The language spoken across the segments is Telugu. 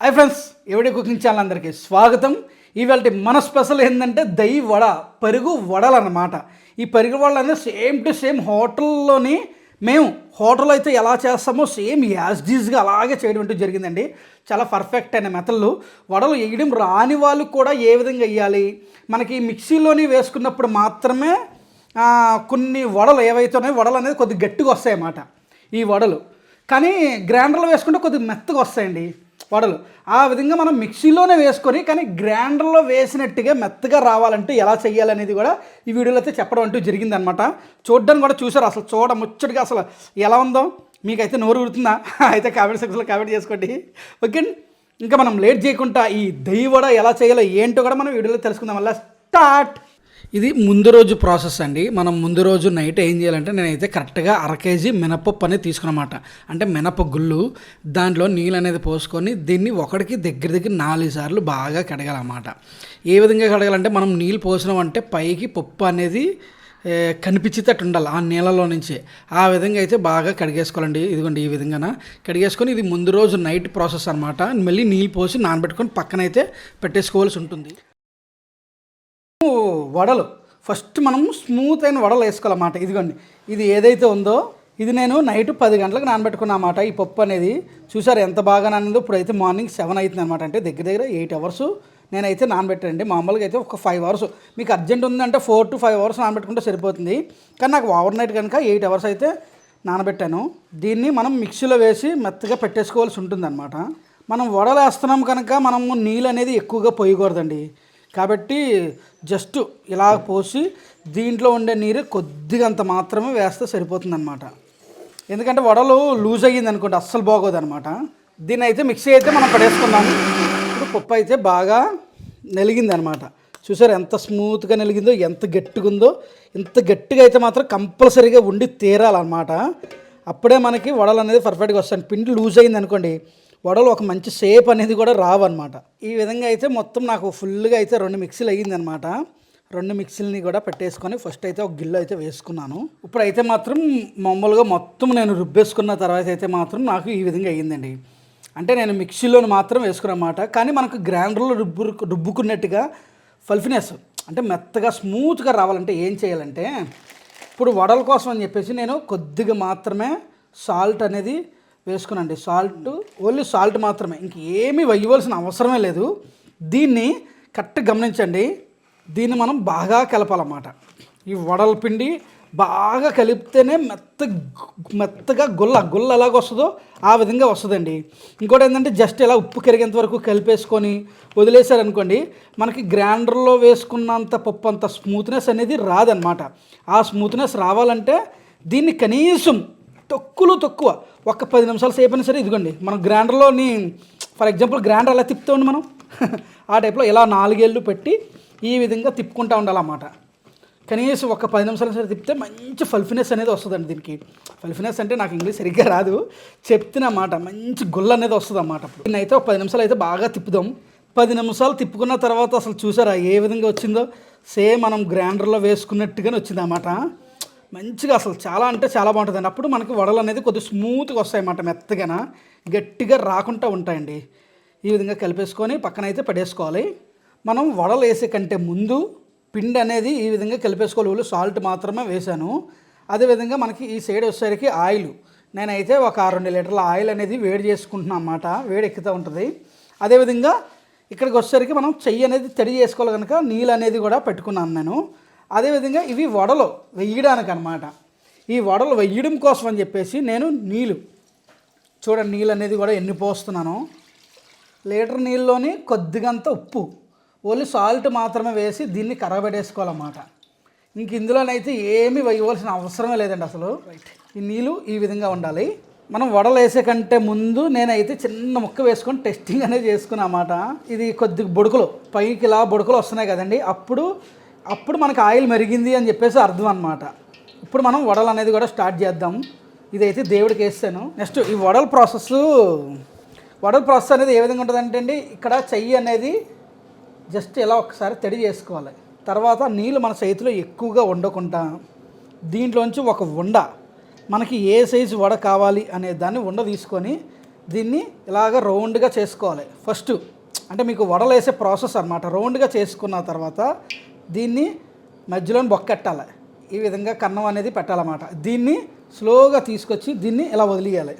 హాయ్ ఫ్రెండ్స్ ఎవడి కుకింగ్ ఛానల్ అందరికీ స్వాగతం. ఇవాళ మన స్పెషల్ ఏంటంటే దయి వడ పరుగు వడలు అన్నమాట ఈ పరుగు వడలు అనేది సేమ్ టు సేమ్ హోటల్లోని మేము హోటల్లో అయితే ఎలా చేస్తామో సేమ్ యాజ్ డీజ్గా అలాగే చేయడం అంటూ జరిగిందండి. చాలా పర్ఫెక్ట్ అయిన మెథడ్లు. వడలు వేయడం రాని వాళ్ళు కూడా ఏ విధంగా వేయాలి? మనకి మిక్సీలోని వేసుకున్నప్పుడు మాత్రమే కొన్ని వడలు ఏవైతే ఉన్నాయో వడలు అనేది కొద్దిగా గట్టిగా వస్తాయన్నమాట ఈ వడలు. కానీ గ్రైండర్లో వేసుకుంటే కొద్దిగా మెత్తగా వస్తాయండి. వడలు ఆ విధంగా మనం మిక్సీలోనే వేసుకొని కానీ గ్రైండర్లో వేసినట్టుగా మెత్తగా రావాలంటే ఎలా చేయాలనేది కూడా ఈ వీడియోలో అయితే చెప్పడం అంటూ జరిగిందనమాట. చూడడానికి కూడా చూసారు అసలు చూడ ముచ్చటగా అసలు ఎలా ఉందో. మీకైతే నోరు ఉడుతుందా అయితే కామెంట్ సెక్షన్లో కామెంట్ చేసుకోండి. ఓకే ఇంకా మనం లేట్ చేయకుండా ఈ దही వడ ఎలా చేయాలో ఏంటో కూడా మనం వీడియోలో తెలుసుకుందాం. అలా స్టార్ట్. ఇది ముందు రోజు ప్రాసెస్ అండి. మనం ముందు రోజు నైట్ ఏం చేయాలంటే నేనైతే కరెక్ట్గా అర కేజీ మినపప్పు అనేది తీసుకున్నమాట. అంటే మినప గుళ్ళు దాంట్లో నీళ్ళు అనేది పోసుకొని దీన్ని ఒకటికి దగ్గర దగ్గర నాలుగు సార్లు బాగా కడగాలన్నమాట. ఏ విధంగా కడగాలంటే మనం నీళ్ళు పోసినామంటే పైకి పప్పు అనేది కనిపించేటట్టు ఉండాలి ఆ నీళ్ళలో నుంచి. ఆ విధంగా అయితే బాగా కడిగేసుకోవాలండి. ఇదిగోండి ఈ విధంగా కడిగేసుకొని ఇది ముందు రోజు నైట్ ప్రాసెస్ అనమాట మళ్ళీ నీళ్ళు పోసి నానబెట్టుకొని పక్కనైతే పెట్టేసుకోవాల్సి ఉంటుంది. వడలు. ఫస్ట్ మనం స్మూత్ అయిన వడలు వేసుకోవాలన్నమాట. ఇదిగోండి. ఇది ఏదైతే ఉందో ఇది నేను నైట్ పది గంటలకు నానబెట్టుకున్నా అన్నమాట. ఈ పప్పు అనేది చూసారు ఎంత బాగా నానిందో? అయితే మార్నింగ్ సెవెన్ అవుతుంది అనమాట అంటే దగ్గర దగ్గర ఎయిట్ అవర్స్ నేనైతే నానబెట్టానండి. మామూలుగా అయితే ఒక ఫైవ్ అవర్స్. మీకు అర్జెంట్ ఉందంటే ఫోర్ టు ఫైవ్ అవర్స్ నానబెట్టుకుంటే సరిపోతుంది. కానీ నాకు ఓవర్ నైట్ కనుక ఎయిట్ అవర్స్ అయితే నానబెట్టాను. దీన్ని మనం మిక్సీలో వేసి మెత్తగా పెట్టేసుకోవాల్సి ఉంటుందన్నమాట. మనం వడలు వేస్తున్నాం కనుక మనము నీళ్ళు అనేది ఎక్కువగా పోయకూడదండి. కాబట్టి జస్ట్ ఇలా పోసి దీంట్లో ఉండే నీరు కొద్దిగా అంత మాత్రమే వేస్తే సరిపోతుందన్నమాట. ఎందుకంటే వడలు లూజ్ అయ్యింది అనుకోండి అస్సలు బాగోదన్నమాట. దీని దీన్ని అయితే మిక్సీ అయితే మనం పడేసుకుందాము ఇప్పుడు పప్పు అయితే బాగా నలిగిందనమాట చూసారు ఎంత స్మూత్గా నలిగిందో ఎంత గట్టిగా ఉందో ఇంత గట్టిగా అయితే మాత్రం కంపల్సరీగా ఉండి తీరాలన్నమాట. అప్పుడే మనకి వడలు అనేది పర్ఫెక్ట్గా వస్తాయి. పిండి లూజ్ అయింది అనుకోండి వడలు ఒక మంచి షేప్ అనేది కూడా రావన్నమాట. ఈ విధంగా అయితే మొత్తం నాకు ఫుల్గా అయితే రెండు మిక్సీలు అయ్యిందనమాట రెండు మిక్సీలని కూడా పెట్టేసుకొని ఫస్ట్ అయితే ఒక గిల్లు అయితే వేసుకున్నాను. ఇప్పుడు అయితే మాత్రం మామూలుగా మొత్తం నేను రుబ్బేసుకున్న తర్వాత అయితే మాత్రం నాకు ఈ విధంగా అయ్యిందండి. అంటే నేను మిక్సీలోని మాత్రం వేసుకున్నమాట. కానీ మనకు గ్రైండర్లో రుబ్బు రుబ్బుకున్నట్టుగా ఫల్ఫినెస్ అంటే మెత్తగా స్మూత్గా రావాలంటే ఏం చేయాలంటే ఇప్పుడు వడల కోసం అని చెప్పేసి నేను కొద్దిగా మాత్రమే సాల్ట్ అనేది వేసుకునండి. సాల్ట్ ఓన్లీ సాల్ట్ మాత్రమే. ఇంక ఏమీ వేయవలసిన అవసరమే లేదు. దీన్ని కరెక్ట్ గమనించండి. దీన్ని మనం బాగా కలపాలన్నమాట. ఈ వడల పిండి బాగా కలిపితేనే మెత్త మెత్తగా గుల్ల గుల్ల ఎలాగ వస్తుందో ఆ విధంగా వస్తుందండి. ఇంకోటి ఏంటంటే జస్ట్ ఇలా ఉప్పు కరిగేంత వరకు కలిపేసుకొని వదిలేశారనుకోండి మనకి గ్రైండర్లో వేసుకున్నంత పప్పు అంత స్మూత్నెస్ అనేది రాదనమాట ఆ స్మూత్నెస్ రావాలంటే దీన్ని కనీసం తక్కువలో తక్కువ. ఒక పది నిమిషాలు సేపు అయినా సరే ఇదిగోండి మనం గ్రైండర్లోని ఫర్ ఎగ్జాంపుల్ గ్రైండర్ ఎలా తిప్పుతామండి మనం ఆ టైప్లో ఇలా నాలుగేళ్ళు పెట్టి ఈ విధంగా తిప్పుకుంటూ ఉండాలన్నమాట. కనీసం ఒక పది నిమిషాలు సరే తిప్పితే మంచి ఫల్ఫినెస్ అనేది వస్తుందండి దీనికి. ఫల్ఫినెస్ అంటే నాకు ఇంగ్లీష్ సరిగ్గా రాదు. చెప్తున్నమాట మంచి గుల్ల అనేది వస్తుంది అన్నమాట దీన్ని అయితే ఒక పది నిమిషాలు అయితే బాగా తిప్పుదాం. పది నిమిషాలు తిప్పుకున్న తర్వాత అసలు చూసారా ఏ విధంగా వచ్చిందో? సేమ్ మనం గ్రైండర్లో వేసుకున్నట్టుగానే వచ్చిందన్నమాట. మంచిగా అసలు చాలా అంటే చాలా బాగుంటుందండి. అప్పుడు మనకి వడలు అనేది కొద్దిగా స్మూత్గా వస్తాయి అన్నమాట మెత్తగాన. గట్టిగా రాకుండా ఉంటాయండి. ఈ విధంగా కలిపేసుకొని పక్కన అయితే పడేసుకోవాలి. మనం వడలు వేసే కంటే ముందు పిండి అనేది ఈ విధంగా కలిపేసుకోవాలి. సాల్ట్ మాత్రమే వేశాను. అదేవిధంగా మనకి ఈ సైడ్ వచ్చేసరికి ఆయిల్. నేనైతే ఒక రెండు లీటర్ల ఆయిల్ అనేది వేడి చేసుకుంటున్నాను అన్నమాట. వేడి ఎక్కుతూ ఉంటుంది. అదేవిధంగా ఇక్కడికి వచ్చేసరికి మనం చెయ్యి అనేది తడి చేసుకోవాలి కనుక నీళ్ళు అనేది కూడా పెట్టుకున్నాను నేను. అదేవిధంగా ఇవి వడలు వెయ్యడానికి అనమాట ఈ వడలు వెయ్యడం కోసం అని చెప్పేసి నేను నీళ్ళు చూడండి నీళ్ళు అనేది కూడా ఎన్ని పోస్తున్నాను. లీటర్ నీళ్ళలోని కొద్దిగంత ఉప్పు. ఓన్లీ సాల్ట్ మాత్రమే వేసి దీన్ని కరగబెట్టేసుకోవాలన్నమాట. ఇంక ఇందులోనైతే ఏమీ వేయవలసిన అవసరమే లేదండి అసలు. ఈ నీళ్ళు ఈ విధంగా ఉండాలి. మనం వడలు వేసే కంటే ముందు నేనైతే చిన్న ముక్క వేసుకొని టెస్టింగ్ అనేది చేసుకున్నా అన్నమాట ఇది కొద్దిగా బుడకలు. పైకి ఇలా బుడకలు వస్తున్నాయి కదండి. అప్పుడు అప్పుడు మనకు ఆయిల్ మెరిగింది అని చెప్పేసి అర్థం అనమాట ఇప్పుడు మనం వడలు అనేది కూడా స్టార్ట్ చేద్దాం. ఇదైతే దేవుడికి వేస్తాను. నెక్స్ట్ ఈ వడల ప్రాసెస్ వడల ప్రాసెస్ అనేది ఏ విధంగా ఉంటుందంటే అండి ఇక్కడ చెయ్యి అనేది జస్ట్ ఇలా ఒకసారి తడి చేసుకోవాలి. తర్వాత నీళ్ళు మన చేతిలో ఎక్కువగా ఉండకుండా దీంట్లోంచి ఒక ఉండ మనకి ఏ సైజు వడ కావాలి అనే దాన్ని ఉండ తీసుకొని దీన్ని ఇలాగ రౌండ్గా చేసుకోవాలి. ఫస్ట్ అంటే మీకు వడలేసే ప్రాసెస్ అనమాట రౌండ్గా చేసుకున్న తర్వాత దీన్ని మధ్యలో బొక్కెట్టాలి ఈ విధంగా కన్నం అనేది పెట్టాలన్నమాట. దీన్ని స్లోగా తీసుకొచ్చి దీన్ని ఇలా వదిలేయాలి.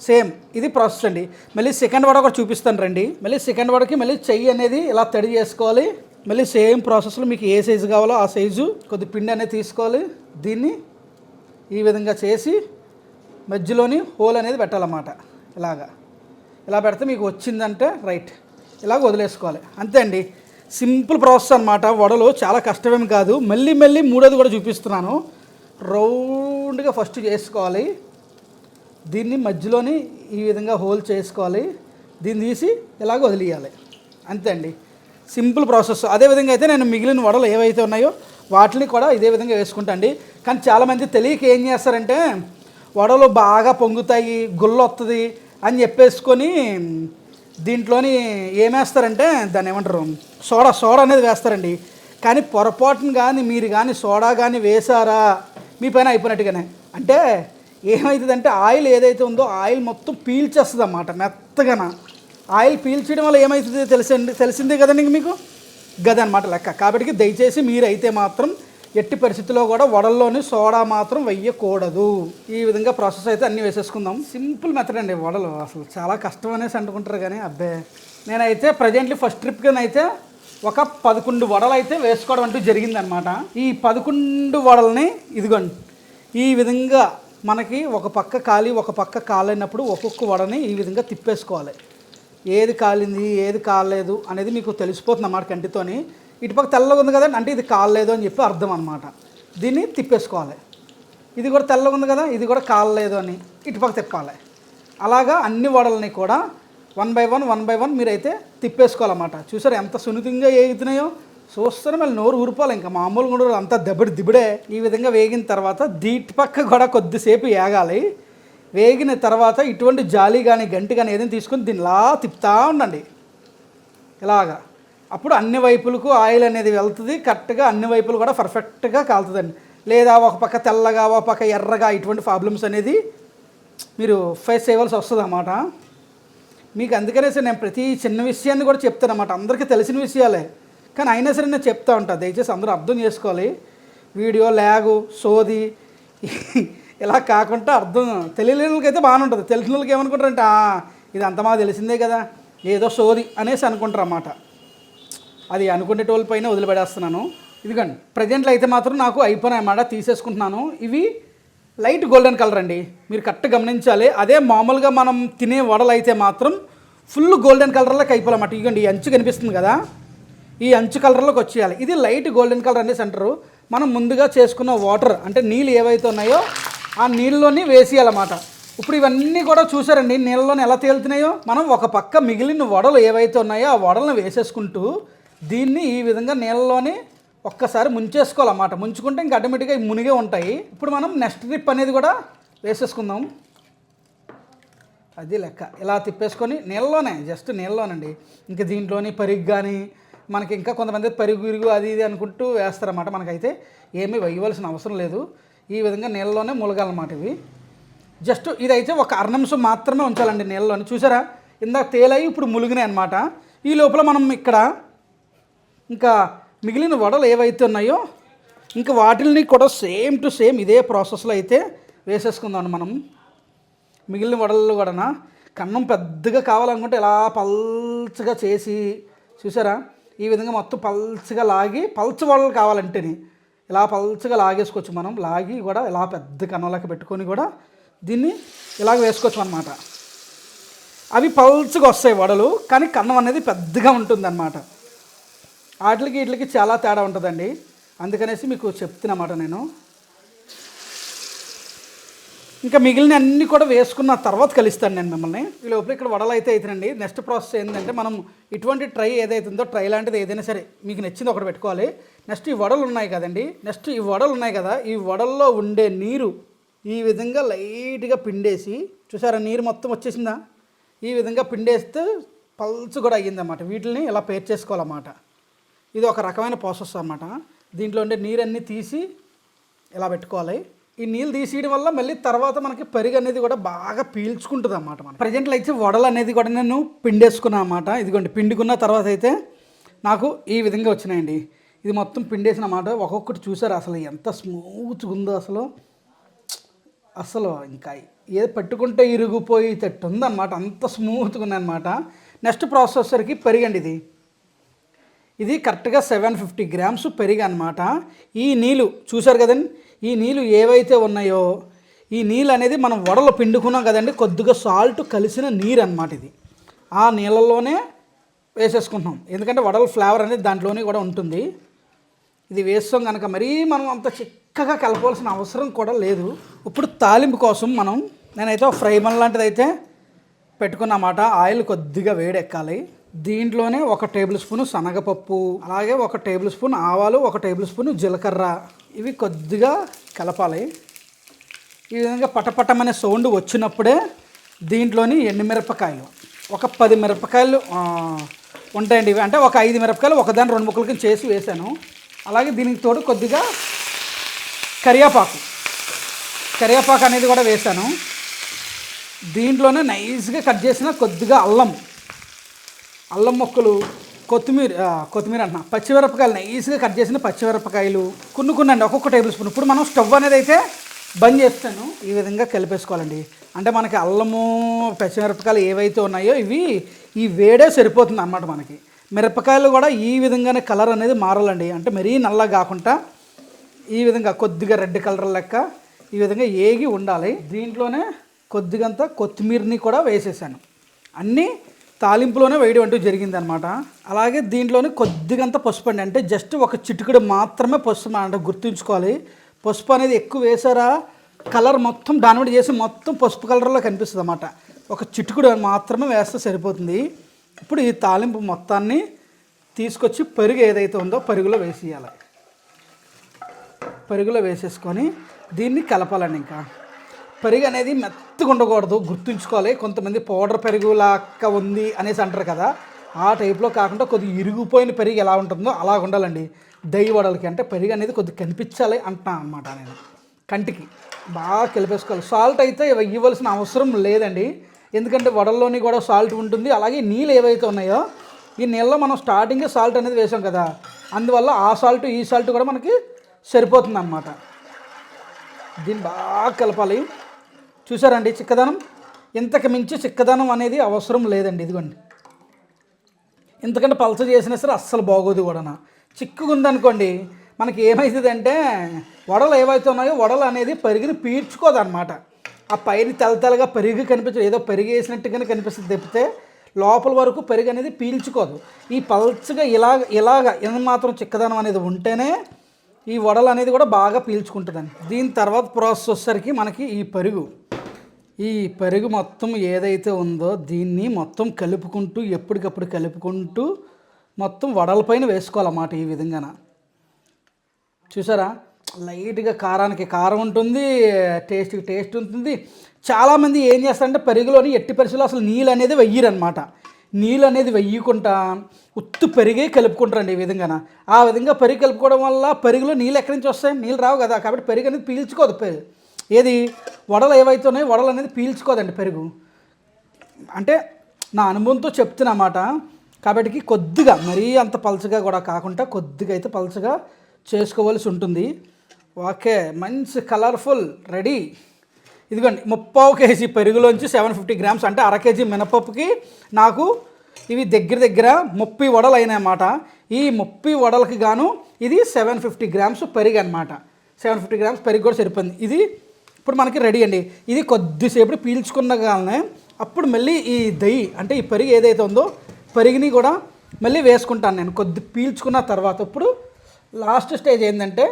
సేమ్ ఇది ప్రాసెస్ అండి. మళ్ళీ సెకండ్ వడ కూడా చూపిస్తాను రండి. మళ్ళీ సెకండ్ వడకి మళ్ళీ చెయ్యి అనేది ఇలా తడి చేసుకోవాలి. మళ్ళీ సేమ్ ప్రాసెస్లో మీకు ఏ సైజు కావాలో ఆ సైజు కొద్ది పిండి అనేది తీసుకోవాలి. దీన్ని ఈ విధంగా చేసి మధ్యలోని హోల్ అనేది పెట్టాలన్నమాట. ఇలాగా. ఇలా పెడితే మీకు వచ్చిందంటే రైట్. ఇలాగ వదిలేసుకోవాలి. అంతే అండి. సింపుల్ ప్రాసెస్ అనమాట వడలు చాలా కష్టమేమి కాదు. మళ్ళీ మళ్ళీ మూడోది కూడా చూపిస్తున్నాను. రౌండ్గా ఫస్ట్ చేసుకోవాలి. దీన్ని మధ్యలోని ఈ విధంగా హోల్ చేసుకోవాలి. దీన్ని తీసి ఇలాగ వదిలేయాలి. అంతే అండి. Simple process. అదేవిధంగా అయితే నేను మిగిలిన వడలు ఏవైతే ఉన్నాయో వాటిని కూడా ఇదే విధంగా వేసుకుంటా అండి. కానీ చాలామంది తెలియక ఏం చేస్తారంటే వడలు బాగా పొంగుతాయి గుళ్ళొస్తుంది వస్తుంది అని చెప్పేసుకొని దీంట్లోని ఏమేస్తారంటే దాన్ని ఏమంటారు? సోడా సోడా అనేది వేస్తారండి. కానీ పొరపాటున కానీ మీరు కానీ సోడా కానీ వేసారా మీ పైన అయిపోయినట్టుగానే. అంటే ఏమవుతుందంటే ఆయిల్ ఏదైతే ఉందో ఆయిల్ మొత్తం పీల్చేస్తుంది అన్నమాట మెత్తగాన. ఆయిల్ పీల్చడం వల్ల ఏమవుతుందో తెలిసింది తెలిసిందే కదండి ఇంక మీకు? గదనమాట లెక్క. కాబట్టి దయచేసి మీరైతే మాత్రం ఎట్టి పరిస్థితిలో కూడా వడల్లోని సోడా మాత్రం వెయ్యకూడదు. ఈ విధంగా ప్రాసెస్ అయితే అన్నీ వేసేసుకుందాం. సింపుల్ మెథడ్ అండి వడలు. అసలు చాలా కష్టం అనేసి అనుకుంటారు కానీ అబ్బే. నేనైతే ప్రజెంట్లీ ఫస్ట్ ట్రిప్ కింద అయితే ఒక పదకొండు వడలు అయితే వేసుకోవడం అంటూ జరిగిందనమాట ఈ పదకొండు వడల్ని ఇదిగోండి. ఈ విధంగా మనకి ఒక పక్క కాలి ఒక పక్క కాలైనప్పుడు ఒక్కొక్క వడని ఈ విధంగా తిప్పేసుకోవాలి. ఏది కాలింది ఏది కాలేదు అనేది మీకు తెలిసిపోతుంది అన్నమాట కంటితోని. ఇటుపక్క తెల్లగా ఉంది కదా అంటే ఇది కాలలేదు అని చెప్పి అర్థం అనమాట దీన్ని తిప్పేసుకోవాలి. ఇది కూడా తెల్లగా ఉంది కదా ఇది కూడా కాలలేదు అని ఇటుపక్క తిప్పాలి. అలాగా అన్ని వడలని కూడా one by one one by one మీరైతే తిప్పేసుకోవాలన్నమాట. చూసారు ఎంత సున్నితంగా ఏగుతున్నాయో? చూస్తేనే మళ్ళీ నోరు ఊరిపోవాలి. ఇంకా మామూలుగా ఉండరు అంతా దెబ్బడి. దిబడే ఈ విధంగా వేగిన తర్వాత దీటి పక్క కూడా కొద్దిసేపు ఏగాలి. వేగిన తర్వాత ఇటువంటి జాలి కానీ గంటి కానీ ఏదైనా తీసుకొని దీనిలా తిప్పుతా ఉండండి. ఇలాగా. అప్పుడు అన్ని వైపులకు ఆయిల్ అనేది వెళ్తుంది. కరెక్ట్గా అన్ని వైపులు కూడా పర్ఫెక్ట్గా కాలుతుందండి. లేదా ఒక పక్క తెల్లగా ఒక పక్క ఎర్రగా ఇటువంటి ప్రాబ్లమ్స్ అనేది మీరు ఫేస్ చేయవలసి వస్తుంది అన్నమాట. మీకు అందుకనే సరే నేను ప్రతి చిన్న విషయాన్ని కూడా చెప్తాను అన్నమాట. అందరికీ తెలిసిన విషయాలే. కానీ అయినా సరే నేను చెప్తా ఉంటాను దయచేసి అందరూ అర్థం చేసుకోవాలి. వీడియో ల్యాగు సోది ఇలా కాకుండా అర్థం తెలియని వాళ్ళకి అయితే బాగానే ఉంటుంది. తెలిసిన వాళ్ళకి ఏమనుకుంటారంటే ఇది అంత మాకు తెలిసిందే కదా. ఏదో సోది అనేసి అనుకుంటారు అన్నమాట. అది అనుకునేటోళ్ళ పైన వదిలిపెడేస్తున్నాను. ఇదిగోండి ప్రజెంట్లో అయితే మాత్రం నాకు అయిపోయినాయి అన్నమాట తీసేసుకుంటున్నాను. ఇవి లైట్ గోల్డెన్ కలర్ అండి. మీరు కరెక్ట్ గమనించాలి. అదే మామూలుగా మనం తినే వడలు అయితే మాత్రం ఫుల్ గోల్డెన్ కలర్లోకి అయిపోవాలన్నమాట ఇదిగండి ఈ అంచు కనిపిస్తుంది కదా. ఈ అంచు కలర్లోకి వచ్చేయాలి. ఇది లైట్ గోల్డెన్ కలర్ అనే సెంటరు. మనం ముందుగా చేసుకున్న వాటర్ అంటే నీళ్ళు ఏవైతే ఉన్నాయో ఆ నీళ్ళలోనే వేసేయాలన్నమాట. ఇప్పుడు ఇవన్నీ కూడా చూసారండి నీళ్ళలోనే ఎలా తేలుతున్నాయో? మనం ఒక పక్క మిగిలిన వడలు ఏవైతే ఉన్నాయో ఆ వడలను వేసేసుకుంటూ దీన్ని ఈ విధంగా నీళ్ళలోనే ఒక్కసారి ముంచేసుకోవాలన్నమాట. ముంచుకుంటే ఇంకా ఆటోమేటిక్గా మునిగే ఉంటాయి. ఇప్పుడు మనం నెక్స్ట్ ట్రిప్ అనేది కూడా వేసేసుకుందాం. అది లెక్క. ఇలా తిప్పేసుకొని నీళ్ళలోనే జస్ట్ నీళ్ళలోనండి. ఇంకా దీంట్లోని పరిగ్ కానీ మనకి ఇంకా కొంతమంది పరుగు విరుగు అది ఇది అనుకుంటూ వేస్తారన్నమాట మనకైతే. ఏమీ వేయవలసిన అవసరం లేదు. ఈ విధంగా నీళ్ళలోనే ములగాలన్నమాట ఇవి. జస్ట్ ఇదైతే ఒక అర నిమిషం మాత్రమే ఉంచాలండి నీళ్ళలోని. చూసారా? ఇందాక తేలాయి ఇప్పుడు ములిగినాయి అనమాట ఈ లోపల మనం ఇక్కడ ఇంకా మిగిలిన వడలు ఏవైతే ఉన్నాయో ఇంకా వాటిని కూడా సేమ్ టు సేమ్ ఇదే ప్రాసెస్లో అయితే వేసేసుకుందాం మనం. మిగిలిన వడలు కూడా కన్నం పెద్దగా కావాలనుకుంటే ఇలా పల్చగా చేసి చూసారా? ఈ విధంగా మొత్తం పల్చగా లాగి పల్చ వడలు కావాలంటేనే ఇలా పల్చగా లాగేసుకోవచ్చు మనం. లాగి కూడా ఇలా పెద్ద కన్నంలోకి పెట్టుకొని కూడా దీన్ని ఇలాగ వేసుకోవచ్చు అనమాట అవి పల్చగా వస్తాయి వడలు కానీ కన్నం అనేది పెద్దగా ఉంటుందన్నమాట. వాటికి వీటికి చాలా తేడా ఉంటుందండి. అందుకనేసి మీకు చెప్తున్నమాట నేను. ఇంకా మిగిలిన అన్నీ కూడా వేసుకున్న తర్వాత కలుస్తాను నేను మిమ్మల్ని. ఈ లోపల ఇక్కడ వడలు అయితే అవుతుందండి నెక్స్ట్ ప్రాసెస్ ఏంటంటే మనం ఇటువంటి ట్రై ఏదైతుందో ట్రై లాంటిది ఏదైనా సరే మీకు నచ్చింది ఒకటి పెట్టుకోవాలి. నెక్స్ట్ ఈ వడలు ఉన్నాయి కదండి. నెక్స్ట్ ఈ వడలు ఉన్నాయి కదా ఈ వడల్లో ఉండే నీరు ఈ విధంగా లైట్గా పిండేసి చూసారా నీరు మొత్తం వచ్చేసిందా? ఈ విధంగా పిండేస్తే పల్చు కూడా అయ్యిందన్నమాట. వీటిని ఇలా పేర్ చేసుకోవాలన్నమాట ఇది ఒక రకమైన ప్రాసెస్ అన్నమాట. దీంట్లో ఉండే నీరన్నీ తీసి ఇలా పెట్టుకోవాలి? ఈ నీళ్ళు తీసేయడం వల్ల మళ్ళీ తర్వాత మనకి పెరుగు అనేది కూడా బాగా పీల్చుకుంటుంది అన్నమాట మనం ప్రజెంట్లో అయితే వడలు అనేది కూడా నేను పిండేసుకున్నాను అనమాట ఇదిగోండి పిండుకున్న తర్వాత అయితే నాకు ఈ విధంగా వచ్చినాయండి. ఇది మొత్తం పిండేసిన అన్నమాట ఒక్కొక్కటి చూసారు అసలు ఎంత స్మూత్గా ఉందో అసలు. అసలు ఇంకా ఏది పట్టుకుంటే ఇరిగిపోయేటట్టు ఉందన్నమాట. అంత స్మూత్గా ఉందన్నమాట. నెక్స్ట్ ప్రాసెసర్కి పెరిగండి ఇది. ఇది కరెక్ట్గా సెవెన్ ఫిఫ్టీ గ్రామ్స్ పెరిగి అనమాట ఈ నీళ్ళు చూశారు కదండి? ఈ నీళ్ళు ఏవైతే ఉన్నాయో ఈ నీళ్ళు అనేది మనం వడలు పిండుకున్నాం కదండి? కొద్దిగా సాల్ట్ కలిసిన నీరు అనమాట ఇది. ఆ నీళ్ళల్లోనే వేసేసుకుంటున్నాం. ఎందుకంటే వడల ఫ్లేవర్ అనేది దాంట్లోనే కూడా ఉంటుంది. ఇది వేస్తాం కనుక మరీ మనం అంత చిక్కగా కలపవలసిన అవసరం కూడా లేదు. ఇప్పుడు తాలింపు కోసం మనం నేనైతే ఫ్రై మన్ లాంటిది అయితే పెట్టుకున్నమాట. ఆయిల్ కొద్దిగా వేడెక్కాలి. దీంట్లోనే ఒక టేబుల్ స్పూన్ శనగపప్పు అలాగే ఒక టేబుల్ స్పూన్ ఆవాలు ఒక టేబుల్ స్పూన్ జీలకర్ర. ఇవి కొద్దిగా కలపాలి. ఈ విధంగా పటపటమనే సౌండ్ వచ్చినప్పుడే దీంట్లోని ఎండుమిరపకాయలు ఒక పది మిరపకాయలు ఉంటాయండి ఇవి. అంటే ఒక ఐదు మిరపకాయలు ఒకదాని రెండు ముక్కలకి చేసి వేశాను. అలాగే దీనికి తోడు కొద్దిగా కరివేపాకు. కరివేపాకు అనేది కూడా వేశాను. దీంట్లోనే నైస్గా కట్ చేసిన కొద్దిగా అల్లం. అల్లం మొక్కలు కొత్తిమీర కొత్తిమీర అంటున్నా. పచ్చిమిరపకాయలు నైస్గా కట్ చేసిన పచ్చిమిరపకాయలు కొన్ని కొన్ని అండి ఒక్కొక్క టేబుల్ స్పూన్. ఇప్పుడు మనం స్టవ్ అనేది అయితే బంద్ చేస్తాను. ఈ విధంగా కలిపేసుకోవాలండి. అంటే మనకి అల్లము పచ్చిమిరపకాయలు ఏవైతే ఉన్నాయో ఇవి ఈ వేడే సరిపోతుంది అన్నమాట మనకి. మిరపకాయలు కూడా ఈ విధంగానే కలర్ అనేది మారాలండి. అంటే మరీ నల్ల కాకుండా ఈ విధంగా కొద్దిగా రెడ్ కలర్ లెక్క ఈ విధంగా ఏగి ఉండాలి. దీంట్లోనే కొద్దిగంత కొత్తిమీరని కూడా వేసేసాను. అన్నీ తాలింపులోనే వేయడం అంటూ జరిగిందనమాట అలాగే దీంట్లోనే కొద్దిగంత పసుపు అండి. అంటే జస్ట్ ఒక చిటికడు మాత్రమే పసుపు అంటే గుర్తుంచుకోవాలి. పసుపు అనేది ఎక్కువ వేసారా కలర్ మొత్తం డామినేట్ చేసి మొత్తం పసుపు కలర్లో కనిపిస్తుంది అనమాట ఒక చిటికుడు మాత్రమే వేస్తే సరిపోతుంది. ఇప్పుడు ఈ తాలింపు మొత్తాన్ని తీసుకొచ్చి పెరుగు ఏదైతే ఉందో పెరుగులో వేసేయాలి. పరుగులో వేసేసుకొని దీన్ని కలపాలండి ఇంకా. పెరుగు అనేది మెత్తగా ఉండకూడదు గుర్తుంచుకోవాలి. కొంతమంది పౌడర్ పెరుగు లాక్క ఉంది అనేసి అంటారు కదా. ఆ టైప్లో కాకుండా కొద్దిగా ఇరిగిపోయిన పెరుగు ఎలా ఉంటుందో అలా ఉండాలండి. దయ్యి వడలకి అంటే పెరుగు అనేది కొద్దిగా కనిపించాలి అంటున్నాను అనమాట నేను. కంటికి బాగా కలిపేసుకోవాలి. సాల్ట్ అయితే ఇవ్వవలసిన అవసరం లేదండి. ఎందుకంటే వడల్లోని కూడా సాల్ట్ ఉంటుంది. అలాగే నీళ్ళు ఏవైతే ఉన్నాయో ఈ నీళ్ళలో మనం స్టార్టింగే సాల్ట్ అనేది వేసాం కదా. అందువల్ల ఆ సాల్ట్ ఈ సాల్ట్ కూడా మనకి సరిపోతుంది అన్నమాట దీన్ని బాగా కలపాలి. చూసారండి చిక్కదనం? ఇంతకు మించి చిక్కదనం అనేది అవసరం లేదండి ఇదిగోండి. ఎందుకంటే పలస చేసినా సరే అస్సలు బాగోదు వడన చిక్కుగా ఉందనుకోండి మనకి ఏమవుతుందంటే వడలు ఏవైతే ఉన్నాయో వడలు అనేది పెరిగిని పీల్చుకోదన్నమాట ఆ పైన తెల్ల పెరిగి పెరుగు కనిపించదు ఏదో పెరుగు వేసినట్టుగానే కనిపిస్తుంది తప్పితే లోపల వరకు పెరుగు అనేది పీల్చుకోదు. ఈ పల్చగా ఇలాగ ఇలాగ ఎంత మాత్రం చిక్కదనం అనేది ఉంటేనే ఈ వడలు అనేది కూడా బాగా పీల్చుకుంటుందండి. దీని తర్వాత ప్రాసెస్ వచ్చేసరికి మనకి ఈ పెరుగు. ఈ పెరుగు మొత్తం ఏదైతే ఉందో దీన్ని మొత్తం కలుపుకుంటూ ఎప్పటికప్పుడు కలుపుకుంటూ మొత్తం వడలపైన వేసుకోవాలన్నమాట ఈ విధంగాన. చూసారా? లైట్గా కారానికి కారం ఉంటుంది టేస్ట్కి టేస్ట్ ఉంటుంది. చాలామంది ఏం చేస్తారంటే పెరుగులోని ఎట్టి పరిస్థితుల్లో అసలు నీళ్ళు అనేది వెయ్యరనమాట నీళ్ళు అనేది వెయ్యకుండా ఉత్తు పెరిగే కలుపుకుంటారండి ఈ విధంగాన. ఆ విధంగా పెరుగు కలుపుకోవడం వల్ల పెరుగులో నీళ్ళు ఎక్కడి నుంచి వస్తాయి? నీళ్ళు రావు కదా కాబట్టి పెరుగు అనేది పీల్చుకోదు పెరుగు ఏది? వడలు ఏవైతే ఉన్నాయో వడలు అనేది పీల్చుకోదండి పెరుగు. అంటే నా అనుభవంతో చెప్తున్నమాట కాబట్టి కొద్దిగా మరీ అంత పలచగా కూడా కాకుండా కొద్దిగా అయితే పలచగా చేసుకోవాల్సి ఉంటుంది. ఓకే మంచి కలర్ఫుల్ రెడీ. ఇదిగోండి ముప్పావు కేజీ పెరుగులోంచి సెవెన్ ఫిఫ్టీ గ్రామ్స్ అంటే అర కేజీ మినపప్పుకి నాకు ఇవి దగ్గర దగ్గర ముప్పై వడలు అయినాయన్నమాట. ఈ ముప్పై వడలకి గాను ఇది సెవెన్ ఫిఫ్టీ గ్రామ్స్ పెరుగు అనమాట సెవెన్ ఫిఫ్టీ గ్రామ్స్ పెరుగు కూడా సరిపోయింది. ఇది ఇప్పుడు మనకి రెడీ అండి. ఇది కొద్దిసేపు పీల్చుకున్న కానీ అప్పుడు మళ్ళీ ఈ దయ్యి అంటే ఈ పెరుగు ఏదైతే ఉందో పెరుగుని కూడా మళ్ళీ వేసుకుంటాను నేను. కొద్ది పీల్చుకున్న తర్వాత ఇప్పుడు లాస్ట్ స్టేజ్ ఏంటంటే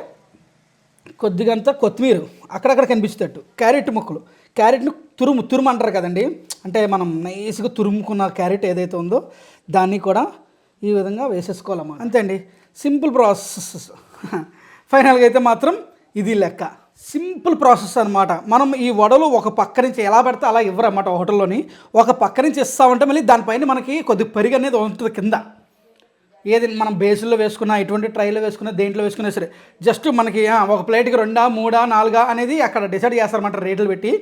కొద్దిగంత కొత్తిమీర అక్కడక్కడ కనిపించేటట్టు క్యారెట్ ముక్కలు. క్యారెట్ని తురుము తురుము అంటారు కదండి. అంటే మనం నైస్గా తురుముకున్న క్యారెట్ ఏదైతే ఉందో దాన్ని కూడా ఈ విధంగా వేసేసుకోవాలమ్మా అంతే అండి. Simple process. ఫైనల్గా అయితే మాత్రం ఇది లెక్క. సింపుల్ ప్రాసెస్ అనమాట మనం ఈ వడలు ఒక పక్క నుంచి ఎలా పెడితే అలా ఇవ్వరన్నమాట హోటల్లోని. ఒక పక్క నుంచి ఇస్తామంటే మళ్ళీ దానిపైన మనకి కొద్ది పెరుగు అనేది ఉంటుంది కింద. ఏది మనం బేసుల్లో వేసుకున్నా ఎటువంటి ట్రైలో వేసుకున్నా దేంట్లో వేసుకున్నా సరే. జస్ట్ మనకి ఒక ప్లేట్కి రెండా మూడా నాలుగా అనేది అక్కడ డిసైడ్ చేస్తారన్నమాట రేట్లు పెట్టి.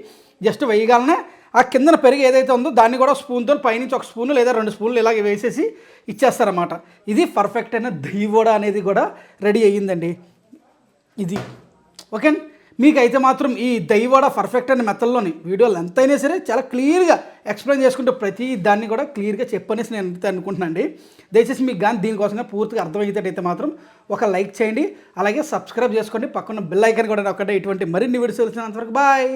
జస్ట్ వేయగానే ఆ కిందన పెరుగు ఏదైతే ఉందో దాన్ని కూడా స్పూన్తో పైనుంచి ఒక స్పూన్ లేదా రెండు స్పూన్లు ఇలాగ వేసేసి ఇచ్చేస్తారన్నమాట. ఇది పర్ఫెక్ట్ అయిన దహివడ అనేది కూడా రెడీ అయ్యిందండి. ఇది. ఓకే మీకైతే మాత్రం ఈ దైవాడ పర్ఫెక్ట్ అనే మెథడ్లోని వీడియోలు ఎంతైనా సరే చాలా క్లియర్గా ఎక్స్ప్లెయిన్ చేసుకుంటూ ప్రతి దాన్ని కూడా క్లియర్గా చెప్పనేసి నేను అయితే అనుకుంటున్నాను అండి దయచేసి మీకు కానీ దీనికోసమే పూర్తిగా అర్థమయ్యేటట్టయితే మాత్రం ఒక లైక్ చేయండి. అలాగే సబ్స్క్రైబ్ చేసుకోండి. పక్కన బెల్ ఐకన్ కూడా ఒకటే ఇటువంటి మరిన్ని వీడియోస్ తెలిసినంతవరకు బాయ్